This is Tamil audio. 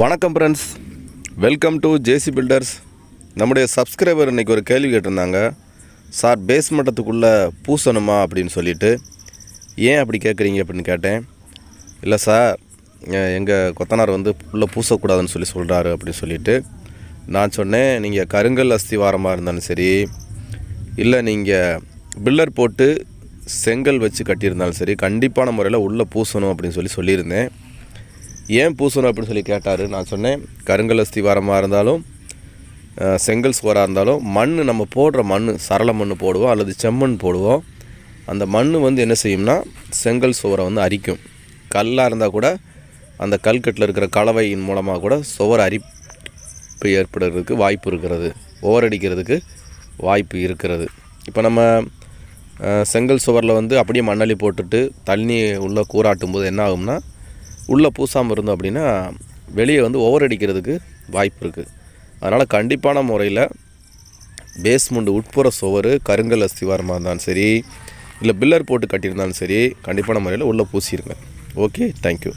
வணக்கம் friends welcome to JC builders நம்முடைய சப்ஸ்கிரைபர் இன்றைக்கி ஒரு கேள்வி கேட்டிருந்தாங்க. சார் பேஸ்மட்டத்துக்குள்ளே பூசணுமா அப்படின்னு சொல்லிட்டு. ஏன் அப்படி கேட்குறீங்க அப்படின்னு கேட்டேன். இல்லை சார் எங்கள் கொத்தனார் வந்து உள்ளே பூசக்கூடாதுன்னு சொல்லி சொல்கிறாரு அப்படின்னு சொல்லிட்டு. நான் சொன்னேன் நீங்கள் கருங்கல் அஸ்திவாரமாக இருந்தாலும் சரி இல்லை நீங்கள் பில்லர் போட்டு செங்கல் வச்சு கட்டியிருந்தாலும் சரி கண்டிப்பான முறையில் உள்ளே பூசணும் அப்படின்னு சொல்லி சொல்லியிருந்தேன். ஏன் பூசணும் அப்படின்னு சொல்லி கேட்டார். நான் சொன்னேன் கருங்கல் அஸ்திவாரமாக இருந்தாலும் செங்கல் சுவராக இருந்தாலும் மண் நம்ம போடுற மண் சரள மண் போடுவோம் அல்லது செம்மண் போடுவோம். அந்த மண் வந்து என்ன செய்யும்னா செங்கல் சுவரை வந்து அரிக்கும். கல்லாக இருந்தால் கூட அந்த கல்கட்டில் இருக்கிற கலவையின் மூலமாக கூட சுவர் அரிப்பு ஏற்படுறதுக்கு வாய்ப்பு இருக்கிறது. ஓவரடிக்கிறதுக்கு வாய்ப்பு இருக்கிறது. இப்போ நம்ம செங்கல் சுவரில் வந்து அப்படியே மண்ணள்ளி போட்டுட்டு தண்ணி உள்ளே கூறாட்டும் போது என்ன ஆகும்னா உள்ளே பூசாமல் இருந்தோம் அப்படின்னா வெளியே வந்து ஓவர் அடிக்கிறதுக்கு வாய்ப்பு இருக்குது அதனால் கண்டிப்பான முறையில் பேஸ்மெண்ட் உட்புற சுவர் கருங்கல் அஸ்திவாரமாக இருந்தாலும் சரி இல்லை பில்லர் போட்டு கட்டியிருந்தாலும் சரி கண்டிப்பான முறையில் உள்ளே பூசிடுங்க ஓகே தேங்க்யூ